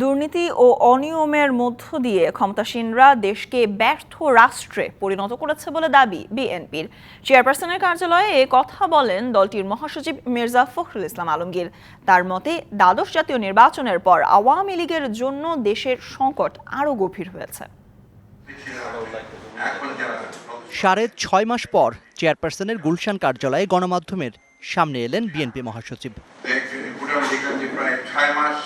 দুর্নীতি ও অনিয়মের মধ্য দিয়ে ক্ষমতাসীনরা দেশকে ব্যর্থ রাষ্ট্রে পরিণত করেছে বলে দাবি বিএনপির। চেয়ারপারসনের কার্যালয়ে এ কথা বলেন দলটির মহাসচিব মির্জা ফখরুল ইসলাম আলমগীর। তার মতে দ্বাদশ জাতীয় নির্বাচনের পর আওয়ামী লীগের জন্য দেশের সংকট আরও গভীর হয়েছে। সাড়ে ছয় মাস পর চেয়ারপারসনের গুলশান কার্যালয়ে গণমাধ্যমের সামনে এলেন বিএনপি মহাসচিব। প্রায় ছয় মাস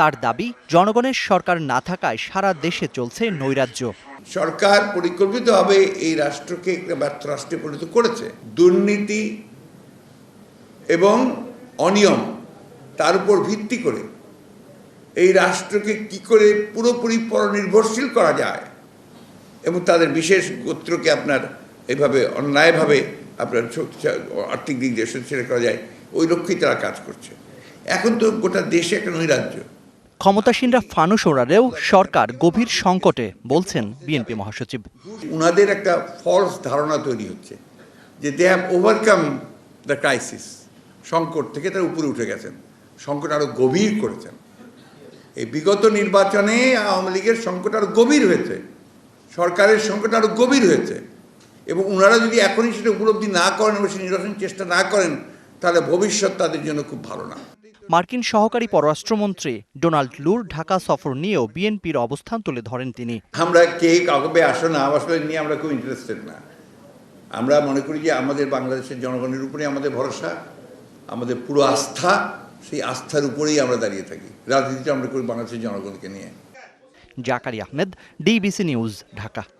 তার দাবি, জনগণের সরকার না থাকায় সারা দেশে চলছে নৈরাজ্য। সরকার পরিকল্পিতভাবে এই রাষ্ট্রকে রাষ্ট্রে পরিণত করেছে। দুর্নীতি এবং অনিয়ম তার উপর ভিত্তি করে এই রাষ্ট্রকে কি করে পুরোপুরি পরনির্ভরশীল করা যায় এবং তাদের বিশেষ গোত্রকে আপনার এভাবে অন্যায়ভাবে আপনার আর্থিক দিক দিয়ে শক্তিশালী করা যায়, ওই লক্ষ্যেই তারা কাজ করছে। এখন তো গোটা দেশে একটা নৈরাজ্য। ক্ষমতাসীনরা ফানুস ওড়ালেও সরকার গভীর সংকটে বলছেন বিএনপি মহাসচিব। উনাদের একটা ফলস ধারণা তৈরি হচ্ছে যে they have overcome the crisis সংকট থেকে তারা উপরে উঠে গেছেন। সংকট আরও গভীর করেছেন। এই বিগত নির্বাচনে আওয়ামী লীগের সংকট আরও গভীর হয়েছে। সরকারের সংকট আরও গভীর হয়েছে। এবং ওনারা যদি এখনই সেটা উপলব্ধি না করেন এবং সেই নির্বাচন চেষ্টা না করেন, তাহলে ভবিষ্যৎ তাদের জন্য খুব ভালো না। মার্কিন সহকারী পররাষ্ট্রমন্ত্রী ডোনাল্ড লুর ঢাকা সফর নিয়েও বিএনপির অবস্থান তুলে ধরেন তিনি। আমরা কে কাউকে আসো না আসলে নিয়ে আমরা খুব ইন্টারেস্টেড না। আমরা মনে করি যে আমাদের বাংলাদেশের জনগণের উপরে আমাদের ভরসা আমাদের পুরো আস্থা সেই আস্থার উপরেই আমরা দাঁড়িয়ে থাকি। রাজনীতিটা আমরা করি বাংলাদেশের জনগণকে নিয়ে। Zakari Ahmed DBC news Dhaka.